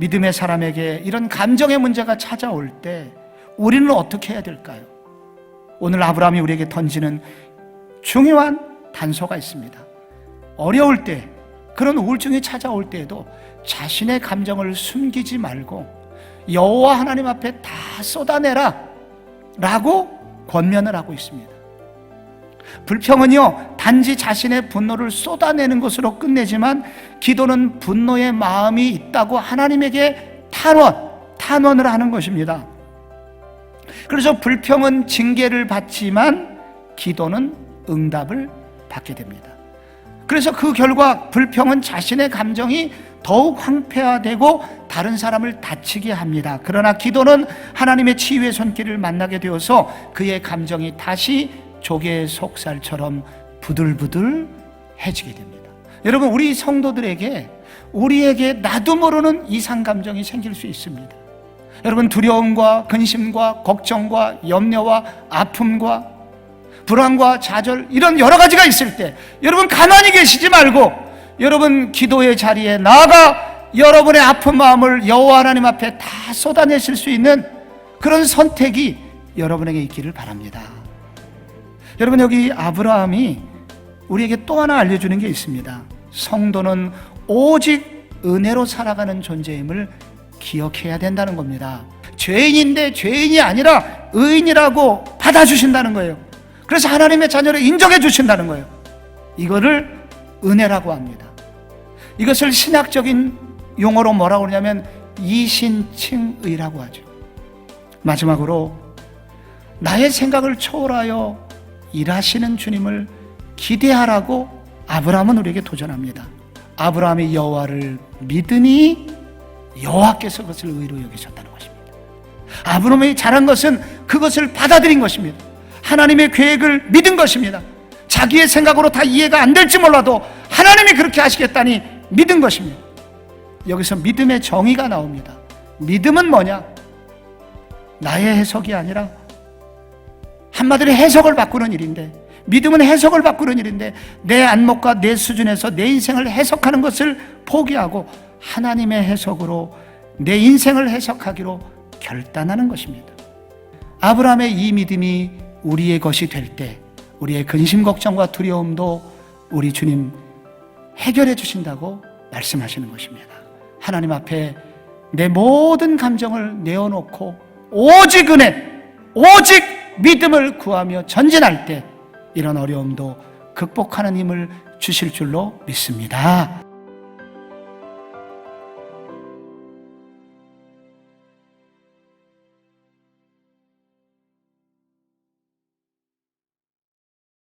믿음의 사람에게 이런 감정의 문제가 찾아올 때 우리는 어떻게 해야 될까요? 오늘 아브라함이 우리에게 던지는 중요한 단서가 있습니다. 어려울 때, 그런 우울증이 찾아올 때에도 자신의 감정을 숨기지 말고 여호와 하나님 앞에 다 쏟아내라 라고 권면을 하고 있습니다. 불평은요, 단지 자신의 분노를 쏟아내는 것으로 끝내지만 기도는 분노의 마음이 있다고 하나님에게 탄원, 탄원을 하는 것입니다. 그래서 불평은 징계를 받지만 기도는 응답을 받게 됩니다. 그래서 그 결과 불평은 자신의 감정이 더욱 황폐화되고 다른 사람을 다치게 합니다. 그러나 기도는 하나님의 치유의 손길을 만나게 되어서 그의 감정이 다시 조개의 속살처럼 부들부들해지게 됩니다. 여러분, 우리 성도들에게 우리에게 나도 모르는 이상 감정이 생길 수 있습니다. 여러분, 두려움과 근심과 걱정과 염려와 아픔과 불안과 좌절 이런 여러 가지가 있을 때 여러분 가만히 계시지 말고 여러분 기도의 자리에 나아가 여러분의 아픈 마음을 여호와 하나님 앞에 다 쏟아내실 수 있는 그런 선택이 여러분에게 있기를 바랍니다. 여러분 여기 아브라함이 우리에게 또 하나 알려주는 게 있습니다. 성도는 오직 은혜로 살아가는 존재임을 기억해야 된다는 겁니다. 죄인인데 죄인이 아니라 의인이라고 받아주신다는 거예요. 그래서 하나님의 자녀를 인정해 주신다는 거예요. 이거를 은혜라고 합니다. 이것을 신학적인 용어로 뭐라고 그러냐면 이신칭의라고 하죠. 마지막으로 나의 생각을 초월하여 일하시는 주님을 기대하라고 아브라함은 우리에게 도전합니다. 아브라함이 여호와를 믿으니 여호와께서 그것을 의로 여기셨다는 것입니다. 아브라함이 잘한 것은 그것을 받아들인 것입니다. 하나님의 계획을 믿은 것입니다. 자기의 생각으로 다 이해가 안 될지 몰라도 하나님이 그렇게 하시겠다니 믿은 것입니다. 여기서 믿음의 정의가 나옵니다. 믿음은 뭐냐? 나의 해석이 아니라 한마디로 해석을 바꾸는 일인데 믿음은 해석을 바꾸는 일인데 내 안목과 내 수준에서 내 인생을 해석하는 것을 포기하고 하나님의 해석으로 내 인생을 해석하기로 결단하는 것입니다. 아브라함의 이 믿음이 우리의 것이 될 때 우리의 근심 걱정과 두려움도 우리 주님 해결해 주신다고 말씀하시는 것입니다. 하나님 앞에 내 모든 감정을 내어놓고 오직 은혜, 오직 믿음을 구하며 전진할 때 이런 어려움도 극복하는 힘을 주실 줄로 믿습니다.